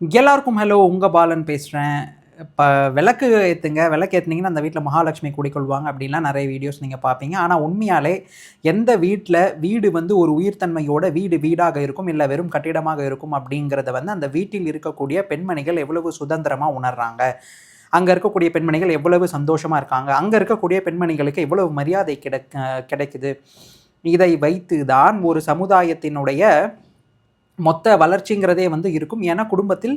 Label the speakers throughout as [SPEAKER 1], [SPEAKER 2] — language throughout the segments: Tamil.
[SPEAKER 1] எல்லாருக்கும் ஹலோ உங்கள் பாலன் பேசுகிறேன் இப்போ விளக்கு ஏற்றுங்க விளக்கு ஏற்றுனீங்கன்னா அந்த வீட்டில் மகாலட்சுமி குடிக்கொள்வாங்க அப்படின்லாம் நிறைய வீடியோஸ் நீங்கள் பார்ப்பீங்க ஆனால் உண்மையாலே எந்த வீட்டில் வீடு வந்து ஒரு உயிர்த்தன்மையோட வீடு வீடாக இருக்கும் இல்லை வெறும் கட்டிடமாக இருக்கும் அப்படிங்கிறத வந்து அந்த வீட்டில் இருக்கக்கூடிய பெண்மணிகள் எவ்வளவு சுதந்திரமாக உணர்றாங்க? அங்கே இருக்கக்கூடிய பெண்மணிகள் எவ்வளவு சந்தோஷமாக இருக்காங்க? அங்கே இருக்கக்கூடிய பெண்மணிகளுக்கு எவ்வளவு மரியாதை கிடைக்க கிடைக்குது? இதை வைத்து தான் ஒரு சமுதாயத்தினுடைய மொத்த வளர்ச்சிங்கிறதே வந்து இருக்கும். ஏன்னா குடும்பத்தில்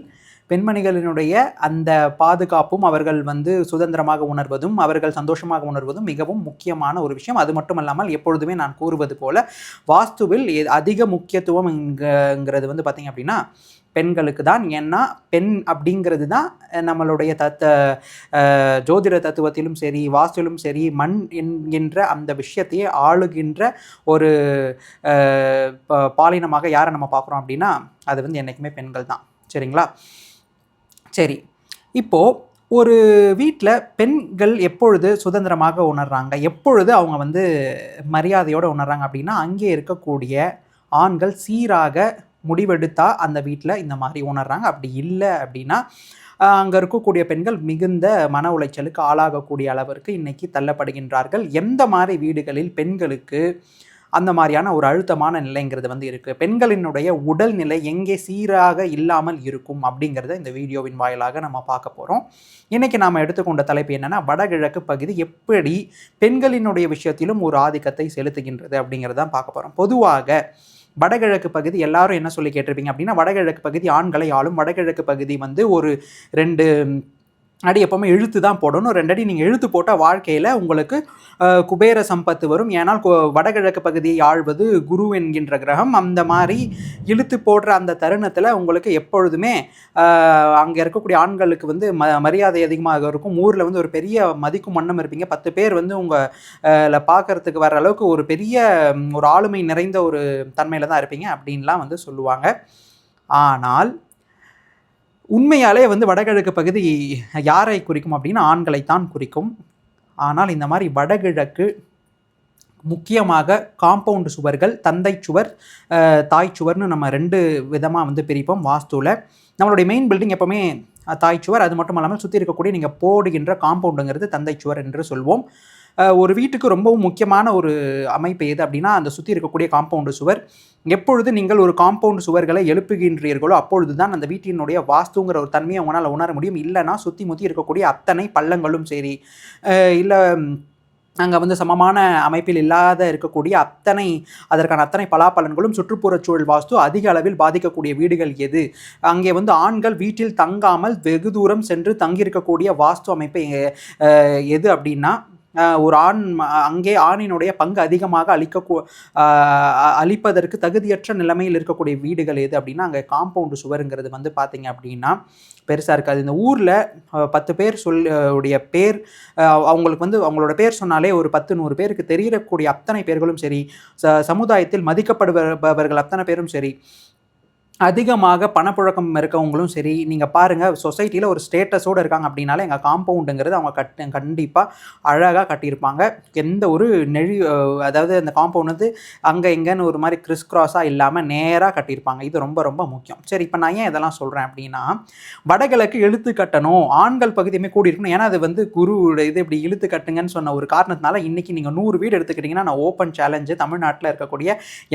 [SPEAKER 1] பெண்மணிகளினுடைய அந்த பாதுகாப்பும் அவர்கள் வந்து சுதந்திரமாக உணர்வதும் அவர்கள் சந்தோஷமாக உணர்வதும் மிகவும் முக்கியமான ஒரு விஷயம். அது மட்டுமல்லாமல் எப்பொழுதுமே நான் கூறுவது போல வாஸ்துவில் எ- அதிக முக்கியத்துவம் இங்கிறது வந்து பார்த்திங்க அப்படின்னா பெண்களுக்கு தான். ஏன்னா பெண் அப்படிங்கிறது தான் நம்மளுடைய தத்த ஜோதிட தத்துவத்திலும் சரி வாஸ்துவிலும் சரி மண் என்கின்ற அந்த விஷயத்தையே ஆளுகின்ற ஒரு ப- பாலினமாக யாரை நம்ம பார்க்குறோம் அப்படின்னா அது வந்து என்றைக்குமே பெண்கள் தான். சரிங்களா? சரி. இப்போது ஒரு வீட்டில் பெண்கள் எப்பொழுது சுதந்திரமாக உணர்றாங்க? எப்பொழுது அவங்க வந்து மரியாதையோடு உணர்றாங்க அப்படின்னா அங்கே இருக்கக்கூடிய ஆண்கள் சீராக முடிவெடுத்தா அந்த வீட்டில் இந்த மாதிரி உணர்றாங்க. அப்படி இல்லை அப்படின்னா அங்கே இருக்கக்கூடிய பெண்கள் மிகுந்த மன உளைச்சலுக்கு ஆளாகக்கூடிய அளவிற்கு இன்றைக்கி தள்ளப்படுகின்றார்கள். எந்த மாதிரி வீடுகளில் பெண்களுக்கு அந்த மாதிரியான ஒரு அழுத்தமான நிலைங்கிறது வந்து இருக்குது பெண்களினுடைய உடல்நிலை எங்கே சீராக இல்லாமல் இருக்கும் அப்படிங்கிறத இந்த வீடியோவின் வாயிலாக நம்ம பார்க்க போகிறோம் இன்றைக்கி நாம் எடுத்துக்கொண்ட தலைப்பு என்னென்னா வடகிழக்கு பகுதி எப்படி பெண்களினுடைய விஷயத்திலும் ஒரு ஆதிக்கத்தை செலுத்துகின்றது அப்படிங்கிறதான் பார்க்க போகிறோம் பொதுவாக வடகிழக்கு பகுதி எல்லாரும் என்ன சொல்லி கேட்டிருப்பீங்க அப்படின்னா வடகிழக்கு பகுதி ஆண்களை ஆளும். வடகிழக்கு பகுதி வந்து ஒரு ரெண்டு அடி எப்பவுமே இழுத்து தான் போடணும் ரெண்டடி நீங்கள் இழுத்து போட்டால் வாழ்க்கையில் உங்களுக்கு குபேர சம்பத்து வரும். ஏனால் வடகிழக்கு பகுதியை ஆழ்வது குரு என்கின்ற கிரகம். அந்த மாதிரி இழுத்து போடுற அந்த தருணத்தில் உங்களுக்கு எப்பொழுதுமே அங்கே இருக்கக்கூடிய ஆண்களுக்கு வந்து ம மரியாதை அதிகமாக இருக்கும். ஊரில் வந்து ஒரு பெரிய மதிக்கும் மன்னம் இருப்பீங்க. பத்து பேர் வந்து உங்களை பார்க்கறதுக்கு வர அளவுக்கு ஒரு பெரிய ஒரு ஆளுமை நிறைந்த ஒரு தன்மையில் தான் இருப்பீங்க. அப்படின்லாம் வந்து சொல்லுவாங்க. ஆனால் உண்மையாலே வந்து வடகிழக்கு பகுதி யாரை குறிக்கும் அப்படின்னா ஆண்களைத்தான் குறிக்கும். ஆனால் இந்த மாதிரி வடகிழக்கு முக்கியமாக காம்பவுண்டு சுவர்கள் தந்தை சுவர் தாய் சுவர்னு நம்ம ரெண்டு விதமாக வந்து பிரிப்போம் வாஸ்துவில் நம்மளுடைய மெயின் பில்டிங் எப்போவுமே தாய் சுவர் அது மட்டும் இல்லாமல் சுற்றி இருக்கக்கூடிய நீங்கள் போடுகின்ற காம்பவுண்டுங்கிறது தந்தை சுவர் என்று சொல்வோம். ஒரு வீட்டுக்கு ரொம்பவும் முக்கியமான ஒரு அமைப்பு எது அப்படின்னா அந்த சுற்றி இருக்கக்கூடிய காம்பவுண்டு சுவர். எப்பொழுது நீங்கள் ஒரு காம்பவுண்ட் சுவர்களை எழுப்புகின்றீர்களோ அப்பொழுது தான் அந்த வீட்டினுடைய வாஸ்துங்கிற ஒரு தன்மையை உங்களால் உணர முடியும். இல்லைன்னா சுற்றி முற்றி இருக்கக்கூடிய அத்தனை பள்ளங்களும் சரி இல்லை அங்கே வந்து சமமான அமைப்பில் இல்லாத இருக்கக்கூடிய அத்தனை அதற்கான அத்தனை பலாப்பலன்களும் சுற்றுப்புறச் சூழல் வாஸ்து அதிக அளவில் பாதிக்கக்கூடிய வீடுகள் எது? அங்கே வந்து ஆண்கள் வீட்டில் தங்காமல் வெகு தூரம் சென்று தங்கியிருக்கக்கூடிய வாஸ்து அமைப்பு எது அப்படின்னா ஒரு ஆண் அங்கே ஆணினுடைய பங்கு அதிகமாக அளிக்க அளிப்பதற்கு தகுதியற்ற நிலைமையில் இருக்கக்கூடிய வீடுகள் எது அப்படின்னா அங்கே காம்பவுண்டு சுவருங்கிறது வந்து பார்த்தீங்க அப்படின்னா பெருசாக இருக்காது. இந்த ஊரில் பத்து பேர் சொல் உடைய பேர் அவங்களுக்கு வந்து அவங்களோட பேர் சொன்னாலே ஒரு பத்து நூறு பேருக்கு தெரியக்கூடிய அத்தனை பேர்களும் சரி ச சமுதாயத்தில் மதிக்கப்படுபவர்கள் அத்தனை பேரும் சரி அதிகமாக பணப்புழக்கம் இருக்கவங்களும் சரி நீங்கள் பாருங்கள் சொசைட்டியில் ஒரு ஸ்டேட்டஸோடு இருக்காங்க அப்படின்னால எங்கள் காம்பவுண்டுங்கிறது அவங்க கட்டு கண்டிப்பாக அழகாக கட்டியிருப்பாங்க. எந்த ஒரு நெழி அதாவது அந்த காம்பவுண்ட் வந்து அங்கே எங்கேன்னு ஒரு மாதிரி கிறிஸ் கிராஸாக இல்லாமல் நேராக கட்டியிருப்பாங்க. இது ரொம்ப ரொம்ப முக்கியம். சரி இப்போ நான் ஏன் இதெல்லாம் சொல்கிறேன் அப்படின்னா வடகிழக்கு இழுத்து கட்டணும் ஆண்கள் பகுதியுமே கூடி இருக்கணும் ஏன்னா அது வந்து குரு இது இப்படி இழுத்து கட்டுங்கன்னு சொன்ன ஒரு காரணத்தினால இன்றைக்கி நீங்கள் நூறு வீடு எடுத்துக்கிட்டிங்கன்னா நான் ஓப்பன் சேலஞ்சு தமிழ்நாட்டில் இருக்கக்கூடிய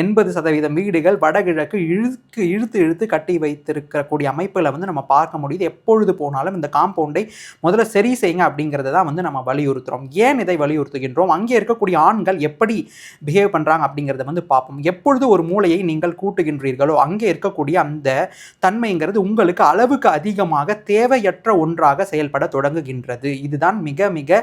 [SPEAKER 1] எண்பது சதவீதம் வீடுகள் வடகிழக்கு இழுக்கு இழுத்து இழுத்து கட்டி வைத்திருக்கக்கூடிய அமைப்புகளை வந்து நம்ம பார்க்க முடியுது. எப்பொழுது போனாலும் இந்த காம்பவுண்டை முதல்ல சரி செய்யுங்க அப்படிங்கிறத தான் வந்து நம்ம வலியுறுத்துகிறோம் ஏன் இதை வலியுறுத்துகின்றோம்? அங்கே இருக்கக்கூடிய ஆண்கள் எப்படி பிஹேவ் பண்ணுறாங்க அப்படிங்கிறத வந்து பார்ப்போம். எப்பொழுது ஒரு மூளையை நீங்கள் கூட்டுகின்றீர்களோ அங்கே இருக்கக்கூடிய அந்த தன்மைங்கிறது உங்களுக்கு அளவுக்கு அதிகமாக தேவையற்ற ஒன்றாக செயல்பட தொடங்குகின்றது. இதுதான் மிக மிக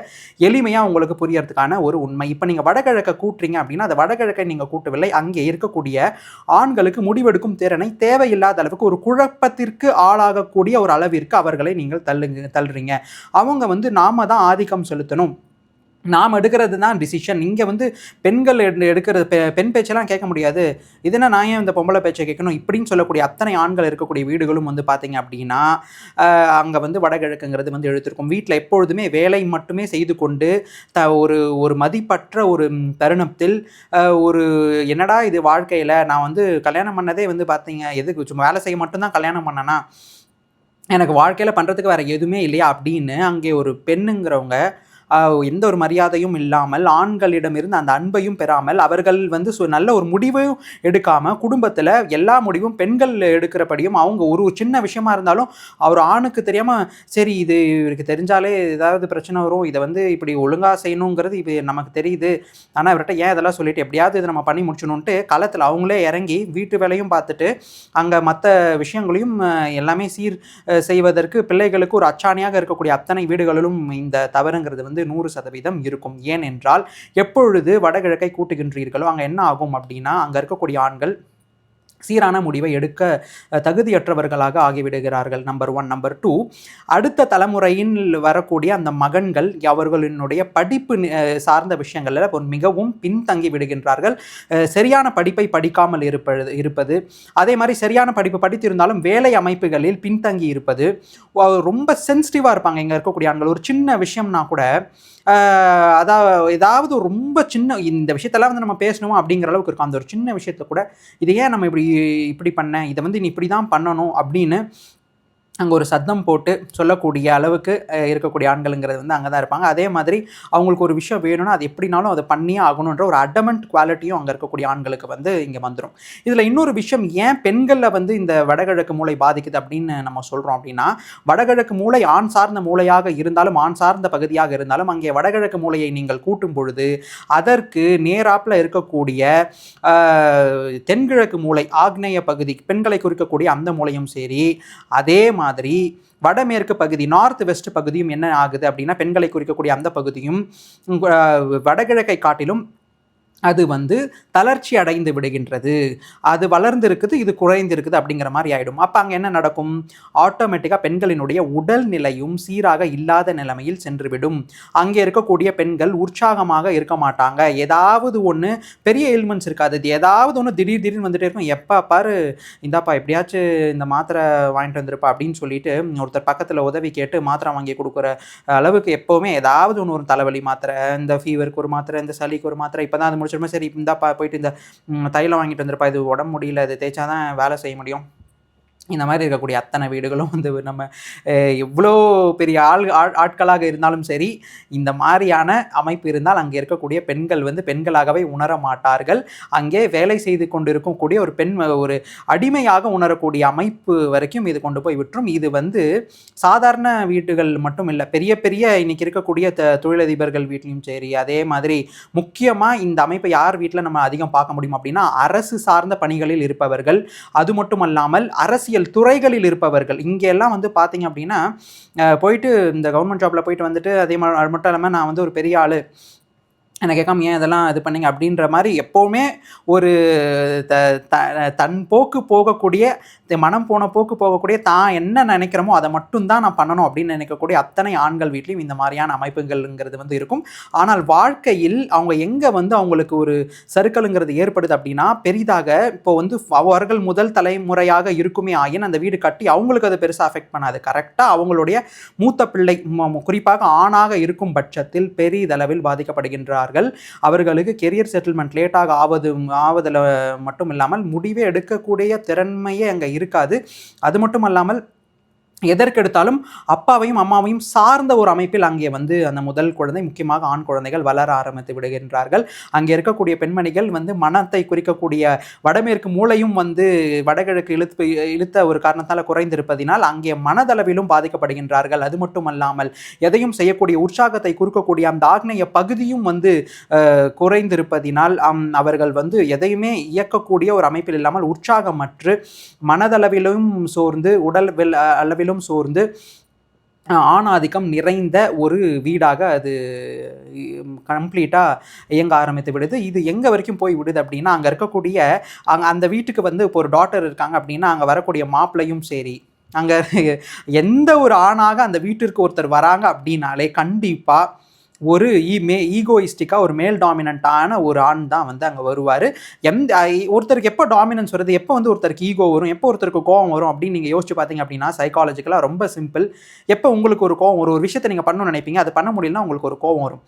[SPEAKER 1] எளிமையாக உங்களுக்கு புரியறதுக்கான ஒரு உண்மை. இப்போ நீங்கள் வடகிழக்கை கூட்டுறீங்க அப்படின்னா அந்த வடகிழக்கை நீங்கள் கூட்டவில்லை. அங்கே இருக்கக்கூடிய ஆண்களுக்கு முடிவெடுக்கும் திறனை தேவையில்லாத அளவுக்கு ஒரு குழப்பத்திற்கு ஆளாகக்கூடிய ஒரு அளவிற்கு அவர்களை நீங்கள் தள்ளுங்க தள்ளுறீங்க. அவங்க வந்து நாம தான் ஆதிக்கம் செலுத்தணும். நாம் எடுக்கிறது தான் டிசிஷன் இங்கே வந்து பெண்கள் எடுக்கிறது பெ பெண் பேச்செல்லாம் கேட்க முடியாது. இதுனா நான் ஏன் இந்த பொம்பளை பேச்சை கேட்கணும்? இப்படின்னு சொல்லக்கூடிய அத்தனை ஆண்கள் இருக்கக்கூடிய வீடுகளும் வந்து பார்த்தீங்க அப்படின்னா அங்கே வந்து வடகிழக்குங்கிறது வந்து எழுத்திருக்கும் வீட்டில் எப்பொழுதுமே வேலை மட்டுமே செய்து கொண்டு த ஒரு ஒரு மதிப்பற்ற ஒரு தருணத்தில் ஒரு என்னடா இது வாழ்க்கையில்? நான் வந்து கல்யாணம் பண்ணதே வந்து பார்த்தீங்க எதுக்கு? சும்மா வேலை செய்ய மட்டும்தான் கல்யாணம் பண்ணனா? எனக்கு வாழ்க்கையில் பண்ணுறதுக்கு வேறு எதுவுமே இல்லையா அப்படின்னு அங்கே ஒரு பெண்ணுங்கிறவங்க எந்த ஒரு மரியாதையும் இல்லாமல் ஆண்களிடமிருந்து அந்த அன்பையும் பெறாமல் அவர்கள் வந்து சு- நல்ல ஒரு முடிவையும் எடுக்காமல் குடும்பத்தில் எல்லா முடிவும் பெண்கள் எடுக்கிறபடியும் அவங்க ஒரு ஒரு சின்ன விஷயமா இருந்தாலும் அவர் ஆணுக்கு தெரியாமல் சரி இது இவருக்கு தெரிஞ்சாலே ஏதாவது பிரச்சனை வரும் இதை வந்து இப்படி ஒழுங்காக செய்யணுங்கிறது இது நமக்கு தெரியுது. ஆனால் இவர்கிட்ட ஏன் இதெல்லாம் சொல்லிட்டு எப்படியாவது இதை நம்ம பண்ணி முடிச்சணுன்ட்டு களத்தில் அவங்களே இறங்கி வீட்டு வேலையும் பார்த்துட்டு அங்கே மற்ற விஷயங்களையும் எல்லாமே சீர் செய்வதற்கு பிள்ளைகளுக்கு ஒரு அச்சாணியாக இருக்கக்கூடிய அத்தனை வீடுகளிலும் இந்த தவறுங்கிறது வந்து நூறு சதவீதம் இருக்கும். ஏனென்றால் எப்பொழுது வடகிழக்கை கூட்டுகின்றீர்களோ அங்கே என்ன ஆகும் அப்படின்னா அங்கே இருக்கக்கூடிய ஆண்கள் சீரான முடிவை எடுக்க தகுதியற்றவர்களாக ஆகிவிடுகிறார்கள் நம்பர் ஒன் நம்பர் டூ அடுத்த தலைமுறையில் வரக்கூடிய அந்த மகன்கள் அவர்களினுடைய படிப்பு சார்ந்த விஷயங்களில் மிகவும் பின்தங்கி விடுகின்றார்கள். சரியான படிப்பை படிக்காமல் இருப்பது இருப்பது. அதே மாதிரி சரியான படிப்பு படித்திருந்தாலும் வேலை அமைப்புகளில் பின்தங்கி இருப்பது. ரொம்ப சென்சிட்டிவாக இருப்பாங்க இங்கே இருக்கக்கூடிய ஆண்கள். ஒரு சின்ன விஷயம்னா கூட அதாவது ஏதாவது ரொம்ப சின்ன இந்த விஷயத்தெல்லாம் வந்து நம்ம பேசணுமா அப்படிங்கிற அளவுக்கு இருக்கும். அந்த ஒரு சின்ன விஷயத்த கூட இதை ஏன் நம்ம இப்படி இப்படி பண்ண இதை வந்து நீ இப்படி தான் பண்ணணும் அப்படின்னு அங்கே ஒரு சத்தம் போட்டு சொல்லக்கூடிய அளவுக்கு இருக்கக்கூடிய ஆண்களுங்கிறது வந்து அங்கே தான் இருப்பாங்க. அதே மாதிரி அவங்களுக்கு ஒரு விஷயம் வேணும்னா அது எப்படினாலும் அதை பண்ணியே ஆகணுன்ற ஒரு அடமெண்ட் குவாலிட்டியும் அங்கே இருக்கக்கூடிய ஆண்களுக்கு வந்து இங்கே வந்துடும் இதில் இன்னொரு விஷயம் ஏன் பெண்களில் வந்து இந்த வடகிழக்கு மூளை பாதிக்குது அப்படின்னு நம்ம சொல்கிறோம் அப்படின்னா வடகிழக்கு மூளை ஆண் சார்ந்த மூளையாக இருந்தாலும் ஆண் சார்ந்த பகுதியாக இருந்தாலும் அங்கே வடகிழக்கு மூளையை நீங்கள் கூட்டும் பொழுது அதற்கு நேராப்பில் இருக்கக்கூடிய தென்கிழக்கு மூளை ஆக்னேய பகுதி பெண்களை குறிக்கக்கூடிய அந்த மூளையும் சரி அதே மாதிரி வடமேற்கு பகுதி நார்த் வெஸ்ட் பகுதியும் என்ன ஆகுது அப்படின்னா பெண்களை குறிக்கக்கூடிய அந்த பகுதியும் வடகிழக்கை காட்டிலும் அது வந்து தளர்ச்சி அடைந்து விடுகின்றது. அது வளர்ந்து இருக்குது இது குறைந்து இருக்குது அப்படிங்கிற மாதிரி ஆகிடும் அப்போ அங்கே என்ன நடக்கும்? ஆட்டோமேட்டிக்காக பெண்களினுடைய உடல் நிலையும் சீராக இல்லாத நிலைமையில் சென்றுவிடும். அங்கே இருக்கக்கூடிய பெண்கள் உற்சாகமாக இருக்க மாட்டாங்க. ஏதாவது ஒன்று பெரிய எலிமெண்ட்ஸ் இருக்காது. இது ஏதாவது ஒன்று திடீர் திடீர்னு வந்துட்டே இருக்கும். எப்போ பாரு இந்தாப்பா எப்படியாச்சும் இந்த மாத்திரை வாங்கிட்டு வந்திருப்பா அப்படின்னு சொல்லிட்டு ஒருத்தர் பக்கத்தில் உதவி கேட்டு மாத்திரை வாங்கி கொடுக்குற அளவுக்கு எப்போவுமே ஏதாவது ஒன்று ஒரு தலைவலி மாத்திரை இந்த ஃபீவருக்கு ஒரு மாத்திரை இந்த சளிக்கு ஒரு மாத்திரை இப்போ தான் அது முடிச்சிருமே? சரி இந்தாப்பா போயிட்டு இந்த தைலம் வாங்கிட்டு வந்திருப்பா. இது உடம்பு முடியல இது தேய்ச்சா தான் வேலை செய்ய முடியும். இந்த மாதிரி இருக்கக்கூடிய அத்தனை வீடுகளும் வந்து நம்ம எவ்வளோ பெரிய ஆள் ஆட்களாக இருந்தாலும் சரி இந்த மாதிரியான அமைப்பு இருந்தால் அங்கே இருக்கக்கூடிய பெண்கள் வந்து பெண்களாகவே உணர மாட்டார்கள். அங்கே வேலை செய்து கொண்டிருக்கும் கூடிய ஒரு பெண் ஒரு அடிமையாக உணரக்கூடிய அமைப்பு வரைக்கும் இது கொண்டு போய் விட்டுரும். இது வந்து சாதாரண வீடுகள் மட்டும் இல்லை பெரிய பெரிய இன்னைக்கு இருக்கக்கூடிய த தொழிலதிபர்கள் வீட்லையும் சரி அதே மாதிரி முக்கியமாக இந்த அமைப்பை யார் வீட்டில் நம்ம அதிகம் பார்க்க முடியும் அப்படின்னா அரசு சார்ந்த பணிகளில் இருப்பவர்கள். அது மட்டும் அல்லாமல் அரசியல் துறைகளில் இருப்பவர்கள். இங்கே எல்லாம் வந்து பார்த்தீங்க அப்படின்னா போயிட்டு இந்த கவர்மெண்ட் ஜாப்பில் போயிட்டு வந்துட்டு அதே மாதிரி அது மட்டும் இல்லாமல் நான் வந்து ஒரு பெரிய ஆள். எனக்கு கேட்காம ஏன் இதெல்லாம் இது பண்ணீங்க அப்படின்ற மாதிரி எப்போவுமே ஒரு த த- தன் போக்கு போகக்கூடிய மனம் போன போக்கு போகக்கூடிய தான் என்ன நினைக்கிறோமோ அதை மட்டும்தான் நான் பண்ணணும் அப்படின்னு நினைக்கக்கூடிய அத்தனை ஆண்கள் வீட்லேயும் இந்த மாதிரியான அமைப்புகள்ங்கிறது வந்து இருக்கும். ஆனால் வாழ்க்கையில் அவங்க எங்கே வந்து அவங்களுக்கு ஒரு சருக்கலுங்கிறது ஏற்படுது அப்படின்னா பெரிதாக இப்போ வந்து அவர்கள் முதல் தலைமுறையாக இருக்குமே ஆயின் அந்த வீடு கட்டி அவங்களுக்கு அது பெருசாக அஃபெக்ட் பண்ணாது. கரெக்டாக அவங்களுடைய மூத்த பிள்ளை குறிப்பாக ஆணாக இருக்கும் பட்சத்தில் பெரிதளவில் பாதிக்கப்படுகின்றார் பாதிக்கப்படுகின்றார்கள் அவர்களுக்கு கெரியர் செட்டில்மெண்ட் லேட்டாக ஆவது ஆவதில் மட்டும் இல்லாமல் முடிவே எடுக்கக்கூடிய திறன்மையே அங்கே இருக்காது. அது மட்டும் அல்லாமல் எதற்கெடுத்தாலும் அப்பாவையும் அம்மாவையும் சார்ந்த ஒரு அமைப்பில் அங்கே வந்து அந்த முதல் குழந்தை முக்கியமாக ஆண் குழந்தைகள் வளர ஆரம்பித்து விடுகின்றார்கள். அங்கே இருக்கக்கூடிய பெண்மணிகள் வந்து மனத்தை குறிக்கக்கூடிய வடமேற்கு மூளையும் வந்து வடகிழக்கு இழுத்து இழுத்த ஒரு காரணத்தால் குறைந்திருப்பதினால் அங்கே மனதளவிலும் பாதிக்கப்படுகின்றார்கள். அது மட்டும் அல்லாமல் எதையும் செய்யக்கூடிய உற்சாகத்தை குறுக்கக்கூடிய அந்த ஆக்னேய பகுதியும் வந்து குறைந்திருப்பதினால் அம், அவர்கள் வந்து எதையுமே இயக்கக்கூடிய ஒரு அமைப்பில் இல்லாமல் உற்சாகமற்று மனதளவிலும் சோர்ந்து உடல் அளவில் முற்றிலும் சோர்ந்து ஆணாதிக்கம் நிறைந்த ஒரு வீடாக அது கம்ப்ளீட்டாக இயங்க ஆரம்பித்து விடுது. இது எங்கே வரைக்கும் போய் விடுது அப்படின்னா அங்கே இருக்கக்கூடிய அங்கே அந்த வீட்டுக்கு வந்து இப்போ ஒரு டாட்டர் இருக்காங்க அப்படின்னா அங்கே வரக்கூடிய மாப்பிள்ளையும் சரி. அங்கே எந்த ஒரு ஆணாக அந்த வீட்டிற்கு ஒருத்தர் வராங்க அப்படின்னாலே கண்டிப்பாக ஒரு ஈ மே ஈகோயிஸ்டிக்காக ஒரு மேல் டாமினண்ட்டான ஒரு ஆண் தான் வந்து அங்கே வருவார். எந்த ஒருத்தருக்கு எப்போ டாமினன்ஸ் வருது எப்போ வந்து ஒருத்தருக்கு ஈகோ வரும் எப்போ ஒருத்தருக்கு கோவம் வரும் அப்படின்னு நீங்கள் யோசிச்சு பார்த்தீங்க அப்படின்னா சைக்காலஜிக்கலாக ரொம்ப சிம்பிள் எப்போ உங்களுக்கு ஒரு கோவம் ஒரு ஒரு விஷயத்தை நீங்கள் பண்ணணும்னு நினைப்பீங்க அது பண்ண முடியலன்னா உங்களுக்கு ஒரு கோவம் வரும்.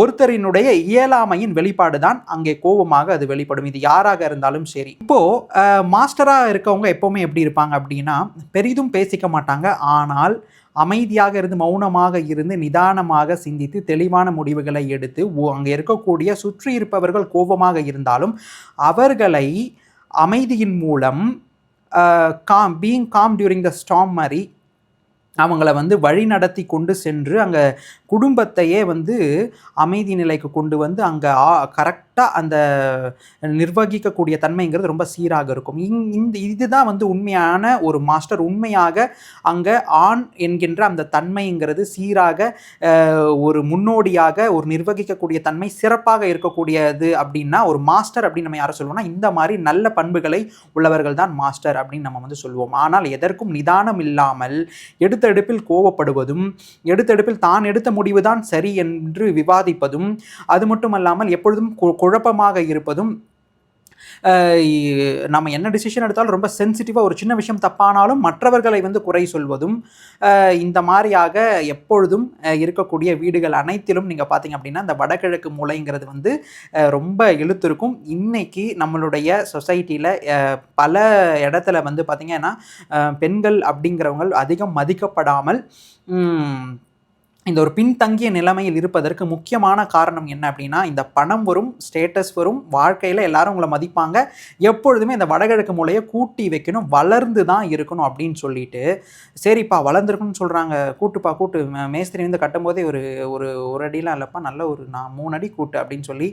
[SPEAKER 1] ஒருத்தரினுடைய இயலாமையின் வெளிப்பாடு தான் அங்கே கோபமாக அது வெளிப்படும். இது யாராக இருந்தாலும் சரி. இப்போ மாஸ்டராக இருக்கவங்க எப்போவுமே எப்படி இருப்பாங்க அப்படின்னா பெரிதும் பேசிக்க மாட்டாங்க. ஆனால் அமைதியாக இருந்து மௌனமாக இருந்து நிதானமாக சிந்தித்து தெளிவான முடிவுகளை எடுத்து அங்கே இருக்கக்கூடிய சுற்றி இருப்பவர்கள் கோபமாக இருந்தாலும் அவர்களை அமைதியின் மூலம் calm being calm during the storm மாதிரி அவங்கள வந்து வழி நடத்தி கொண்டு சென்று அங்கே குடும்பத்தையே வந்து அமைதி நிலைக்கு கொண்டு வந்து அங்கே கரெக்டாக அந்த நிர்வகிக்கக்கூடிய தன்மைங்கிறது ரொம்ப சீராக இருக்கும். இங் இந்த இதுதான் வந்து உண்மையான ஒரு மாஸ்டர். உண்மையாக அங்கே ஆண் என்கின்ற அந்த தன்மைங்கிறது சீராக ஒரு முன்னோடியாக ஒரு நிர்வகிக்கக்கூடிய தன்மை சிறப்பாக இருக்கக்கூடியது அப்படின்னா ஒரு மாஸ்டர் அப்படின்னு நம்ம யாரை சொல்லுவோம்னா இந்த மாதிரி நல்ல பண்புகளை உள்ளவர்கள் தான் மாஸ்டர் அப்படின்னு நம்ம வந்து சொல்லுவோம். ஆனால் எதற்கும் நிதானம் இல்லாமல் எடுத்தெடுப்பில் கோவப்படுவதும் எடுத்தெடுப்பில் தான் எடுத்த முடிவுதான் சரி என்று விவாதிப்பதும் அது மட்டுமல்லாமல் எப்பொழுதும் குழப்பமாக இருப்பதும் நம்ம என்ன டிசிஷன் எடுத்தாலும் ரொம்ப சென்சிட்டிவாக ஒரு சின்ன விஷயம் தப்பானாலும் மற்றவர்களை வந்து குறை சொல்வதும் இந்த மாதிரியாக எப்பொழுதும் இருக்கக்கூடிய வீடுகள் அனைத்திலும் நீங்கள் பார்த்தீங்க அப்படின்னா இந்த வடகிழக்கு மூளைங்கிறது வந்து ரொம்ப இழுத்திருக்கும். இன்னைக்கு நம்மளுடைய சொசைட்டியில் பல இடத்துல வந்து பார்த்திங்கன்னா பெண்கள் அப்படிங்கிறவங்க அதிகம் மதிக்கப்படாமல் இந்த ஒரு பின்தங்கிய நிலைமையில் இருப்பதற்கு முக்கியமான காரணம் என்ன அப்படின்னா இந்த பணம் வரும் ஸ்டேட்டஸ் வரும் வாழ்க்கையில் எல்லாரும் உங்களை மதிப்பாங்க. எப்பொழுதுமே இந்த வடகிழக்கு மூலையை கூட்டி வைக்கணும் வளர்ந்து தான் இருக்கணும் அப்படின்னு சொல்லிட்டு சரிப்பா வளர்ந்துருக்குன்னு சொல்கிறாங்க கூட்டுப்பா கூட்டு. மேஸ்திரி வந்து கட்டும்போதே ஒரு ஒரு ஒரு அடியெலாம் இல்லைப்பா நல்ல ஒரு நான் மூணு அடி கூட்டு அப்படின்னு சொல்லி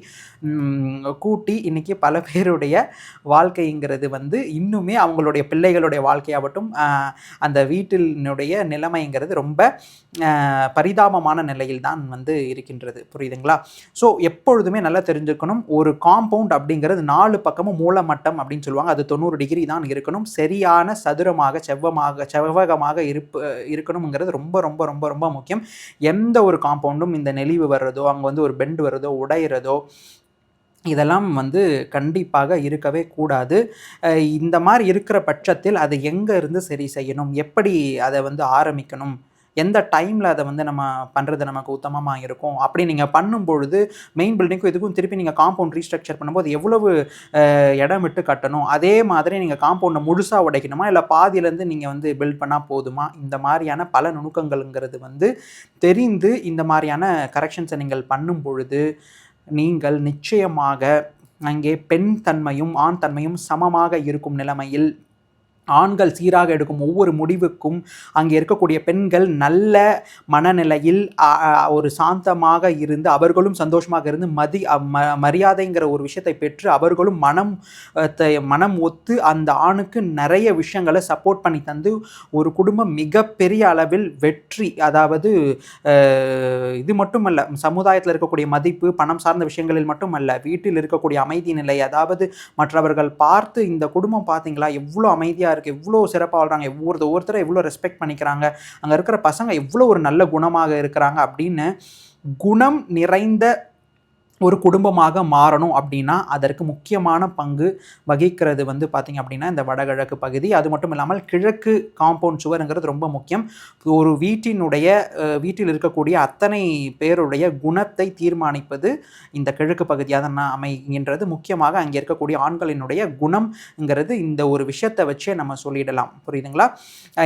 [SPEAKER 1] கூட்டி இன்றைக்கி பல பேருடைய வாழ்க்கைங்கிறது வந்து இன்னுமே அவங்களுடைய பிள்ளைகளுடைய வாழ்க்கையாகட்டும் அந்த வீட்டினுடைய நிலைமைங்கிறது ரொம்ப பரித பரிதாபமான நிலையில் தான் வந்து இருக்கின்றது. புரியுதுங்களா? ஸோ எப்பொழுதுமே நல்லா தெரிஞ்சுக்கணும். ஒரு காம்பவுண்ட் அப்படிங்கிறது நாலு பக்கமும் மூலமட்டம் அப்படின்னு சொல்லுவாங்க. அது தொண்ணூறு டிகிரி தான் இருக்கணும். சரியான சதுரமாக செவ்வமாக செவ்வகமாக இருப்பு இருக்கணுங்கிறது ரொம்ப ரொம்ப ரொம்ப ரொம்ப முக்கியம். எந்த ஒரு காம்பவுண்டும் இந்த நெளிவு வர்றதோ அங்கே வந்து ஒரு பெண்டு வர்றதோ உடையிறதோ இதெல்லாம் வந்து கண்டிப்பாக இருக்கவே கூடாது. இந்த மாதிரி இருக்கிற பட்சத்தில் அதை எங்கே இருந்து சரி செய்யணும்? எப்படி அதை வந்து ஆரம்பிக்கணும்? எந்த டைமில் அதை வந்து நம்ம பண்ணுறது நமக்கு உத்தமமாக இருக்கும்? அப்படி நீங்கள் பண்ணும் பொழுது மெயின் பில்டிங்க்கும் இதுக்கும் திருப்பி நீங்கள் காம்பவுண்ட் ரீஸ்ட்ரக்சர் பண்ணும்போது எவ்வளவு இடம் விட்டு கட்டணும்? அதே மாதிரி நீங்கள் காம்பவுண்டை முழுசாக உடைக்கணுமா? இல்லை பாதியிலேருந்து நீங்கள் வந்து பில்ட் பண்ணால் போதுமா? இந்த மாதிரியான பல நுணுக்கங்கள்ங்கிறது வந்து தெரிந்து இந்த மாதிரியான கரெக்ஷன்ஸை நீங்கள் பண்ணும் பொழுது நீங்கள் நிச்சயமாக அங்கே பெண் தன்மையும் ஆண் தன்மையும் சமமாக இருக்கும் நிலைமையில் ஆண்கள் சீராக எடுக்கும் ஒவ்வொரு முடிவுக்கும் அங்கே இருக்கக்கூடிய பெண்கள் நல்ல மனநிலையில் ஒரு சாந்தமாக இருந்து அவர்களும் சந்தோஷமாக இருந்து மதி மரியாதைங்கிற ஒரு விஷயத்தை பெற்று அவர்களும் மனம் மனம் ஒத்து அந்த ஆணுக்கு நிறைய விஷயங்களை சப்போர்ட் பண்ணி தந்து ஒரு குடும்பம் மிகப்பெரிய அளவில் வெற்றி அதாவது இது மட்டுமல்ல சமுதாயத்தில் இருக்கக்கூடிய மதிப்பு பணம் சார்ந்த விஷயங்களில் மட்டுமல்ல வீட்டில் இருக்கக்கூடிய அமைதி நிலை அதாவது மற்றவர்கள் பார்த்து இந்த குடும்பம் பார்த்தீங்களா எவ்வளோ அமைதியாக இருக்குது எவ்வளோ சிறப்பாக வாழ்கிறாங்க ஒவ்வொருத்த ஒவ்வொருத்தரை எவ்வளோ ரெஸ்பெக்ட் பண்ணிக்கிறாங்க. அங்கே இருக்கிற பசங்க எவ்வளோ ஒரு நல்ல குணமாக இருக்கிறாங்க அப்படின்னு குணம் நிறைந்த ஒரு குடும்பமாக மாறணும் அப்படின்னா அதற்கு முக்கியமான பங்கு வகிக்கிறது வந்து பார்த்திங்க அப்படின்னா இந்த வடகிழக்கு பகுதி. அது மட்டும் இல்லாமல் கிழக்கு காம்பவுண்ட் சுவருங்கிறது ரொம்ப முக்கியம். ஒரு வீட்டினுடைய வீட்டில் இருக்கக்கூடிய அத்தனை பேருடைய குணத்தை தீர்மானிப்பது இந்த கிழக்கு பகுதியாக தான் அமைகின்றது. முக்கியமாக அங்கே இருக்கக்கூடிய ஆண்களினுடைய குணம்ங்கிறது இந்த ஒரு விஷயத்தை வச்சே நம்ம சொல்லிடலாம். புரியுதுங்களா?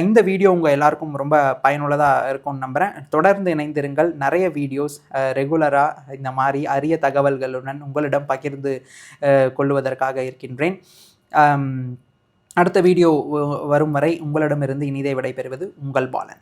[SPEAKER 1] இந்த வீடியோ உங்கள் எல்லாருக்கும் ரொம்ப பயனுள்ளதாக இருக்கும்னு நம்புகிறேன் தொடர்ந்து இணைந்திருங்கள். நிறைய வீடியோஸ் ரெகுலராக இந்த மாதிரி அரிய தகவல்களுடன் உங்களிடம் பகிர்ந்து கொள்வதற்காக இருக்கின்றேன். அடுத்த வீடியோ வரும் வரை உங்களிடமிருந்து இனிதை விடைபெறுவது உங்கள் பாலன்.